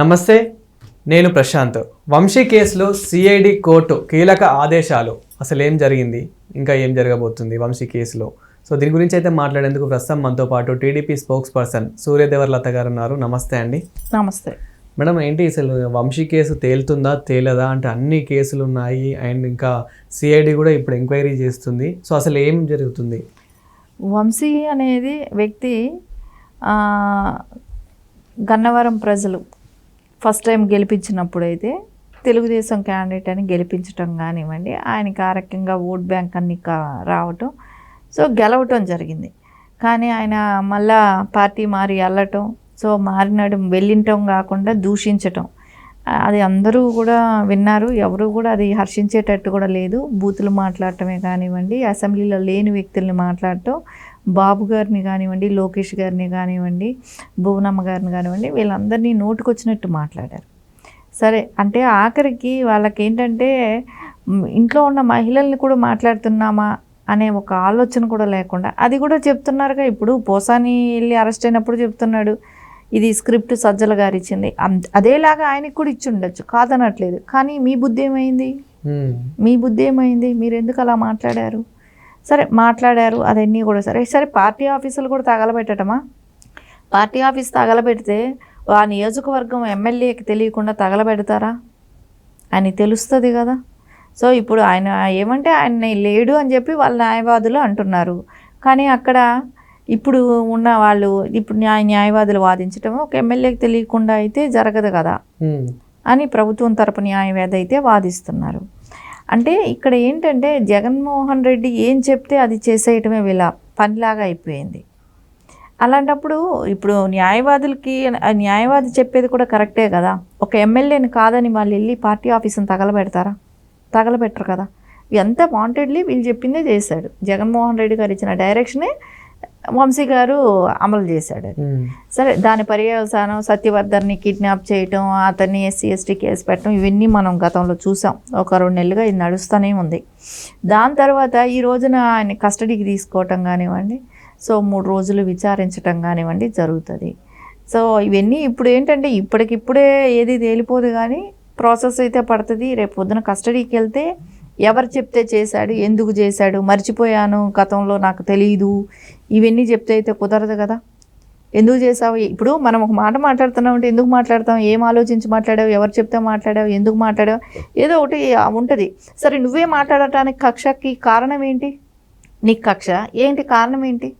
నమస్తే నేను ప్రశాంత్. వంశీ కేసులో సిఐడి కోర్టు కీలక ఆదేశాలు. అసలు ఏం జరిగింది? ఇంకా ఏం జరగబోతుంది వంశీ కేసులో? సో దీని గురించి అయితే మాట్లాడేందుకు ప్రస్తుతం మనతో పాటు TDP spokesperson Suryadevara Latha గారు ఉన్నారు. నమస్తే అండి. నమస్తే. మేడం ఏంటి అసలు వంశీ కేసు తేలుతుందా తేలదా అంటే అన్ని కేసులు ఉన్నాయి అండ్ ఇంకా సిఐడి కూడా ఇప్పుడు ఎంక్వైరీ చేస్తుంది. సో అసలు ఏం జరుగుతుంది? వంశీ అనేది వ్యక్తి గన్నవరం ప్రజలు ఫస్ట్ టైం గెలిపించినప్పుడు అయితే తెలుగుదేశం క్యాండిడేట్ అని గెలిపించటం కానివ్వండి ఆయనకి ఆ రకంగా ఓట్ బ్యాంక్ అన్ని కా- రావటం సో గెలవటం జరిగింది. కానీ ఆయన మళ్ళా పార్టీ మారి వెళ్ళటం సో మారినడం వెళ్ళింటం కాకుండా దూషించటం. అది అందరూ కూడా విన్నారు ఎవరు కూడా అది హర్షించేటట్టు కూడా లేదు. బూతులు మాట్లాడటమే కానివ్వండి అసెంబ్లీలో లేని వ్యక్తుల్ని మాట్లాడటం బాబు గారిని కానివ్వండి లోకేష్ గారిని కానివ్వండి భువనమ్మ గారిని కానివ్వండి వీళ్ళందరినీ నోటుకొచ్చినట్టు మాట్లాడారు. సరే అంటే ఆఖరికి వాళ్ళకి ఏంటంటే ఇంట్లో ఉన్న మహిళల్ని కూడా మాట్లాడుతున్నామా అనే ఒక ఆలోచన కూడా లేకుండా అది కూడా చెప్తున్నారుగా ఇప్పుడు పోసాని వెళ్ళి అరెస్ట్ అయినప్పుడు చెప్తున్నాడు ఇది స్క్రిప్ట్ సజ్జల గారు ఇచ్చింది. అంత- అదేలాగా ఆయనకి కూడా ఇచ్చి ఉండొచ్చు కాదనట్లేదు. కానీ మీ బుద్ధి ఏమైంది. మీ బుద్ధి ఏమైంది? మీరు ఎందుకు అలా మాట్లాడారు? సరే మాట్లాడారు అవన్నీ కూడా సరే. సరే పార్టీ ఆఫీసులు కూడా తగలబెట్టడమా పార్టీ ఆఫీస్ తగలబెడితే ఆ నియోజకవర్గం ఎమ్మెల్యేకి తెలియకుండా తగలబెడతారా? అని తెలుస్తుంది కదా. సో ఇప్పుడు ఆయన ఏమంటే ఆయన లేడు అని చెప్పి వాళ్ళ న్యాయవాదులు అంటున్నారు. కానీ అక్కడ ఇప్పుడు ఉన్న వాళ్ళు ఇప్పుడు న్యాయ న్యాయవాదులు వాదించటం ఒక ఎమ్మెల్యేకి తెలియకుండా అయితే జరగదు కదా. అని ప్రభుత్వం తరపు న్యాయవాది అయితే వాదిస్తున్నారు. అంటే ఇక్కడ ఏంటంటే జగన్మోహన్ రెడ్డి ఏం చెప్తే అది చేసేయటమే వీళ్ళ పనిలాగా అయిపోయింది. అలాంటప్పుడు ఇప్పుడు న్యాయవాదులకి ఆ న్యాయవాది చెప్పేది కూడా కరెక్టే కదా? ఒక ఎమ్మెల్యేని కాదని వాళ్ళు వెళ్ళి పార్టీ ఆఫీసుని తగలబెడతారా? తగలబెట్టరు కదా? ఎంత వాంటెడ్లీ వీళ్ళు చెప్పిందే చేశాడు. జగన్మోహన్ రెడ్డి గారు ఇచ్చిన డైరెక్షనే వంశీ గారు అమలు చేశాడు. సరే దాని పర్యవసానం సత్యవర్ధన్ని కిడ్నాప్ చేయటం అతన్ని ఎస్సీ ఎస్టీ కేసు పెట్టడం ఇవన్నీ మనం గతంలో చూసాం. ఒక రెండు నెలలుగా ఇది నడుస్తూనే ఉంది. దాని తర్వాత ఈ రోజున ఆయన కస్టడీకి తీసుకోవటం కానివ్వండి సో మూడు రోజులు విచారించటం కానివ్వండి జరుగుతుంది. సో ఇవన్నీ ఇప్పుడు ఏంటంటే ఇప్పటికిప్పుడే ఏది తేలిపోదు కానీ ప్రాసెస్ అయితే పడుతుంది. రేపు పొద్దున కస్టడీకి వెళ్తే ఎవరు చెప్తే చేశాడు ఎందుకు చేశాడు మర్చిపోయాను గతంలో నాకు తెలియదు ఇవన్నీ చెప్తే అయితే కుదరదు కదా? ఎందుకు చేసావు ఇప్పుడు మనం ఒక మాట మాట్లాడుతున్నాం అంటే ఎందుకు మాట్లాడతాం? ఏం ఆలోచించి మాట్లాడావు? ఎవరు చెప్తే మాట్లాడావు? ఎందుకు మాట్లాడావు? ఏదో ఒకటి ఉంటుంది. సరే నువ్వే మాట్లాడటానికి కక్షకి కారణం ఏంటి? నీకు కక్ష. ఏంటి కారణం ఏంటి?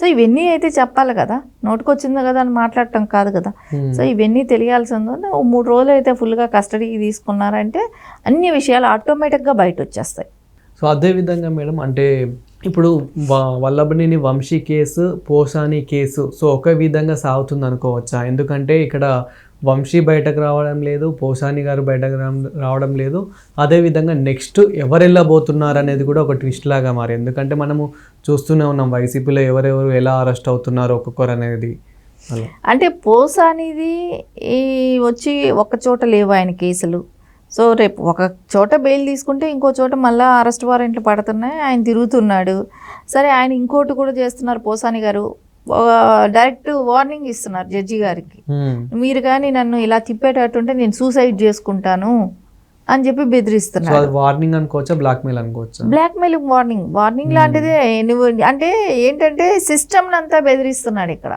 సో ఇవన్నీ అయితే చెప్పాలి కదా. నోటుకొచ్చింది కదా అని మాట్లాడటం కాదు కదా. సో ఇవన్నీ తెలియాల్సి ఉంది. ఓ మూడు రోజులు అయితే ఫుల్గా కస్టడీకి తీసుకున్నారంటే అన్ని విషయాలు ఆటోమేటిక్గా బయట వచ్చేస్తాయి సో అదే విధంగా మేడం అంటే ఇప్పుడు వ- Vallabhaneni Vamsi case Posani case so ఒక విధంగా సాగుతుంది అనుకోవచ్చా? ఎందుకంటే ఇక్కడ వంశీ బయటకు రావడం లేదు పోసాని గారు బయటకు రావడం- లేదు. అదే విధంగా నెక్స్ట్ ఎవరు వెళ్ళబోతున్నారు అనేది కూడా ఒక ట్విస్ట్ లాగా మారి ఎందుకంటే మనము చూస్తూనే ఉన్నాం వైసీపీలో ఎవరెవరు ఎలా అరెస్ట్ అవుతున్నారు ఒక్కొక్కరు అనేది. అంటే పోసానిది అనేది ఈ వచ్చి ఒక చోట లేవు ఆయన కేసులు. సో రేపు ఒక చోట బెయిల్ తీసుకుంటే ఇంకో చోట మళ్ళీ అరెస్ట్ వారెంట్లు పడుతున్నాయి. ఆయన తిరుగుతున్నాడు. సరే ఆయన ఇంకోటి కూడా చేస్తున్నారు పోసాని గారు. డైరెక్ట్ వార్నింగ్ ఇస్తున్నారు జడ్జి గారికి. మీరు కానీ నన్ను ఇలా తిప్పేటట్టుంటే నేను సూసైడ్ చేసుకుంటాను అని చెప్పి బెదిరిస్తున్నారు. వార్నింగ్ అనుకోవచ్చా బ్లాక్మెయిల్ అనుకోవచ్చా? Blackmail warning. వార్నింగ్ లాంటిదే నువ్వు అంటే ఏంటంటే సిస్టమ్ అంతా బెదిరిస్తున్నాడు ఇక్కడ.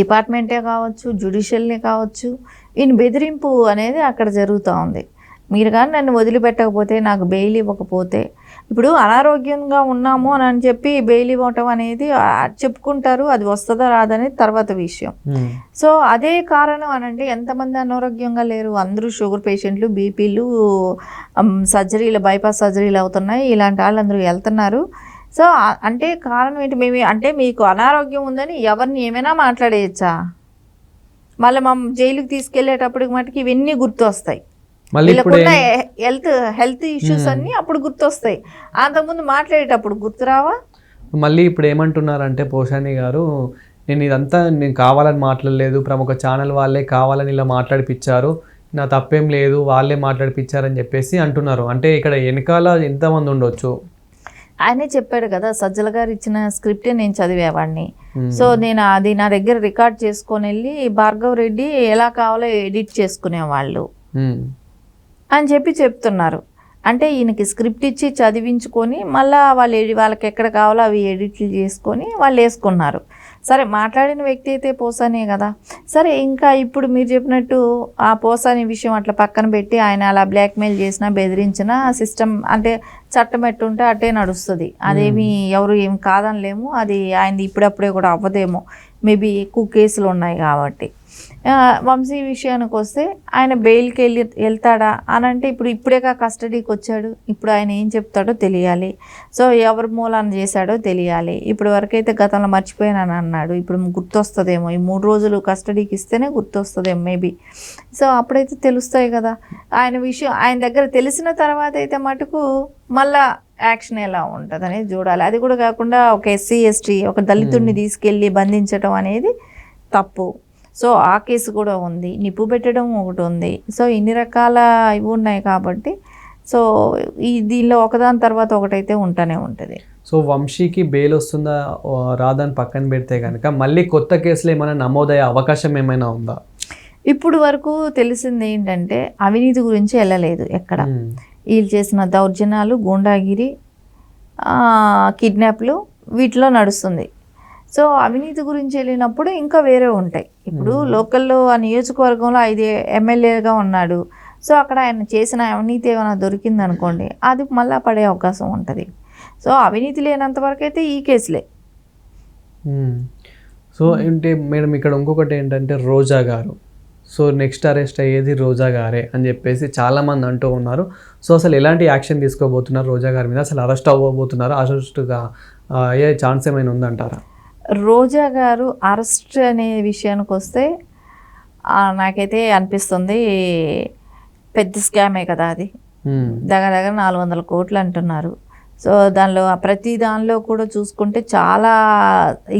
డిపార్ట్మెంటే కావచ్చు జ్యుడిషియల్ని కావచ్చు ఈయన బెదిరింపు అనేది అక్కడ జరుగుతూ ఉంది. మీరు కానీ నన్ను వదిలిపెట్టకపోతే నాకు బెయిల్ ఇవ్వకపోతే ఇప్పుడు అనారోగ్యంగా ఉన్నాము అని అని చెప్పి బెయిల్ ఇవ్వటం అనేది చెప్పుకుంటారు అది వస్తుందా రాదనేది తర్వాత విషయం. సో అదే కారణం అని అంటే ఎంతమంది అనారోగ్యంగా లేరు? అందరూ షుగర్ పేషెంట్లు బీపీలు సర్జరీలు బైపాస్ సర్జరీలు అవుతున్నాయి. ఇలాంటి వాళ్ళందరూ వెళ్తున్నారు. సో అంటే కారణం ఏంటి? మేము అంటే మీకు అనారోగ్యం ఉందని ఎవరిని ఏమైనా మాట్లాడేయచ్చా? మళ్ళీ మా జైలుకి తీసుకెళ్ళేటప్పటికి మటుకు ఇవన్నీ గుర్తొస్తాయి. వీళ్ళకున్న హెల్త్ హెల్త్ ఇష్యూస్ అన్నీ అప్పుడు గుర్తొస్తాయి. అంతకుముందు మాట్లాడేటప్పుడు గుర్తురావా? మళ్ళీ ఇప్పుడు ఏమంటున్నారంటే పోషాని గారు నేను ఇదంతా నేను కావాలని మాట్లాడలేదు ప్రముఖ ఛానల్ వాళ్ళే కావాలని ఇలా మాట్లాడిపించారు నా తప్పేం లేదు వాళ్ళే మాట్లాడిపించారని చెప్పేసి అంటున్నారు. అంటే ఇక్కడ వెనకాల ఎంతమంది ఉండొచ్చు? ఆయనే చెప్పాడు కదా సజ్జల గారు ఇచ్చిన స్క్రిప్టే నేను చదివేవాడిని. సో నేను అది నా దగ్గర రికార్డ్ చేసుకొని వెళ్ళి భార్గవ్ రెడ్డి ఎలా కావాలో ఎడిట్ చేసుకునేవాళ్ళు. అని చెప్పి చెప్తున్నారు. అంటే ఈయనకి స్క్రిప్ట్ ఇచ్చి చదివించుకొని మళ్ళా వాళ్ళు వాళ్ళకి ఎక్కడ కావాలో అవి ఎడిట్లు చేసుకొని వాళ్ళు వేసుకున్నారు. సరే మాట్లాడిన వ్యక్తి అయితే పోసానే కదా. సరే ఇంకా ఇప్పుడు మీరు చెప్పినట్టు ఆ పోసాని విషయం అట్లా పక్కన పెట్టి ఆయన అలా బ్లాక్మెయిల్ చేసినా బెదిరించినా సిస్టమ్ అంటే చట్టం ఎట్టుంటే అట్టే నడుస్తుంది. అదేమి ఎవరు ఏం కాదనలేము. అది ఆయనది ఇప్పుడప్పుడే కూడా అవ్వదేమో. మేబీ ఎక్కువ కేసులు ఉన్నాయి కాబట్టి. వంశీ విషయానికి వస్తే ఆయన బెయిల్కి వెళ్ళి వెళ్తాడా అని అంటే ఇప్పుడు ఇప్పుడేగా కస్టడీకి వచ్చాడు. ఇప్పుడు ఆయన ఏం చెప్తాడో తెలియాలి. సో ఎవరి మూలాన చేశాడో తెలియాలి. ఇప్పుడు వరకైతే గతంలో మర్చిపోయానని అన్నాడు. ఇప్పుడు గుర్తొస్తుందేమో. ఈ మూడు రోజులు కస్టడీకి ఇస్తేనే గుర్తొస్తుందేమో మేబీ. సో అప్పుడైతే తెలుస్తాయి కదా. ఆయన విషయం ఆయన దగ్గర తెలిసిన తర్వాత అయితే మటుకు మళ్ళా యాక్షన్ ఎలా ఉంటుంది అనేది చూడాలి. అది కూడా కాకుండా ఒక ఎస్సీ ఎస్టీ ఒక దళితుడిని తీసుకెళ్ళి బంధించడం అనేది తప్పు. సో ఆ కేసు కూడా ఉంది. నిప్పు పెట్టడం ఒకటి ఉంది. సో ఇన్ని రకాల ఇవి ఉన్నాయి కాబట్టి సో ఈ దీనిలో ఒకదాని తర్వాత ఒకటైతే ఉంటూనే ఉంటుంది. సో వంశీకి బెయిల్ వస్తుందా? రాదని పక్కన పెడితే కనుక మళ్ళీ కొత్త కేసులు ఏమైనా నమోదయ్యే అవకాశం ఏమైనా ఉందా? ఇప్పుడు వరకు తెలిసింది ఏంటంటే అవినీతి గురించి వెళ్ళలేదు ఎక్కడ. వీళ్ళు చేసిన దౌర్జన్యాలు గూండాగిరి కిడ్నాప్లు వీటిలో నడుస్తుంది. సో అవినీతి గురించి వెళ్ళినప్పుడు ఇంకా వేరే ఉంటాయి. ఇప్పుడు లోకల్లో ఆ నియోజకవర్గంలో ఐదు ఎమ్మెల్యేగా ఉన్నాడు. సో అక్కడ ఆయన చేసిన అవినీతి ఏమైనా దొరికింది అనుకోండి అది మళ్ళా పడే అవకాశం ఉంటుంది. సో అవినీతి లేనంత వరకు అయితే ఈ కేసులే. సో ఏంటి మేడం ఇక్కడ ఇంకొకటి ఏంటంటే రోజా గారు. సో నెక్స్ట్ అరెస్ట్ అయ్యేది రోజా గారే అని చెప్పేసి చాలామంది అంటూ ఉన్నారు. సో అసలు ఎలాంటి యాక్షన్ తీసుకోబోతున్నారు రోజా గారి మీద? అసలు అరెస్ట్ అవ్వబోతున్నారు? అరెస్ట్గా అయ్యే ఛాన్స్ ఏమైనా ఉందంటారా? రోజా గారు అరెస్ట్ అనే విషయానికి వస్తే నాకైతే అనిపిస్తుంది పెద్ద స్కామే కదా అది. దగ్గర దగ్గర నాలుగు వందల కోట్లు అంటున్నారు. సో దానిలో ప్రతి దానిలో కూడా చూసుకుంటే చాలా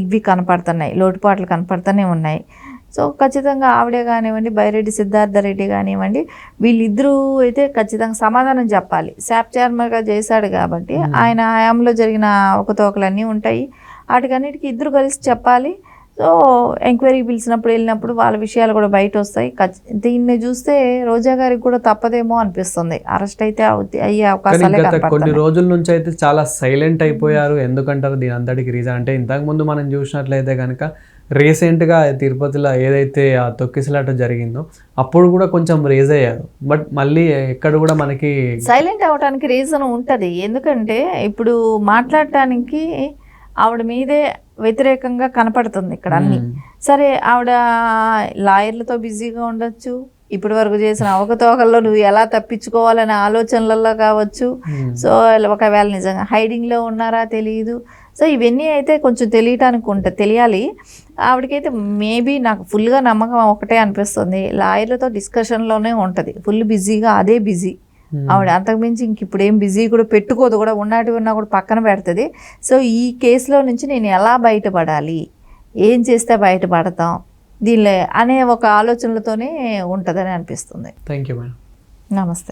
ఇవి కనపడుతున్నాయి లోటుపాట్లు కనపడుతూనే ఉన్నాయి. సో ఖచ్చితంగా ఆవిడే కానివ్వండి బైరెడ్డి సిద్ధార్థ రెడ్డి కానివ్వండి వీళ్ళిద్దరూ అయితే ఖచ్చితంగా సమాధానం చెప్పాలి. శాప్ చైర్మన్గా చేశాడు కాబట్టి ఆయన హయాంలో జరిగిన అవకతవకలన్నీ ఉంటాయి. వాటికన్నిటికీ ఇద్దరు కలిసి చెప్పాలి. సో ఎంక్వైరీ పిలిచినప్పుడు వెళ్ళినప్పుడు వాళ్ళ విషయాలు కూడా బయట వస్తాయి. దీన్ని చూస్తే రోజా గారికి కూడా తప్పదేమో అనిపిస్తుంది. అరెస్ట్ అయితే అయ్యే అవకాశాలే గత కొన్ని రోజుల నుంచి అయితే చాలా సైలెంట్ అయిపోయారు. ఎందుకంటారు దీని అంతటికి రీజన్? అంటే ఇంతకుముందు మనం చూసినట్లయితే కనుక రీసెంట్గా తిరుపతిలో ఏదైతే ఆ తొక్కిసలాట జరిగిందో అప్పుడు కూడా కొంచెం రేజ్ అయ్యారు. బట్ మళ్ళీ ఎక్కడ కూడా మనకి సైలెంట్ అవడానికి రీజన్ ఉంటుంది. ఎందుకంటే ఇప్పుడు మాట్లాడటానికి ఆవిడ మీదే వ్యతిరేకంగా కనపడుతుంది ఇక్కడ అన్ని. మ్మ్. సరే ఆవిడ లాయర్లతో బిజీగా ఉండొచ్చు. ఇప్పటి వరకు చేసిన అవకతవకల్లో నువ్వు ఎలా తప్పించుకోవాలనే ఆలోచనలలో కావచ్చు. మ్మ్. సో ఒకవేళ నిజంగా హైడింగ్లో ఉన్నారా తెలియదు సో ఇవన్నీ అయితే కొంచెం తెలియటానికి ఉంటుంది తెలియాలి. ఆవిడకైతే మేబీ నాకు ఫుల్గా నమ్మకం ఒకటే అనిపిస్తుంది. లాయర్లతో డిస్కషన్లోనే ఉంటుంది. ఫుల్ బిజీగా అదే బిజీ. ఆవిడ అంతకుమించి ఇంక ఇప్పుడు ఏం బిజీ కూడా పెట్టుకోదు కూడా. ఉన్నట్టు ఉన్నా కూడా పక్కన పెడుతుంది. సో ఈ కేసులో నుంచి నేను ఎలా బయటపడాలి? ఏం చేస్తే బయటపడతాం? దీనిలో అనే ఒక ఆలోచనలతోనే ఉంటుందని అనిపిస్తుంది. Thank you madam. నమస్తే.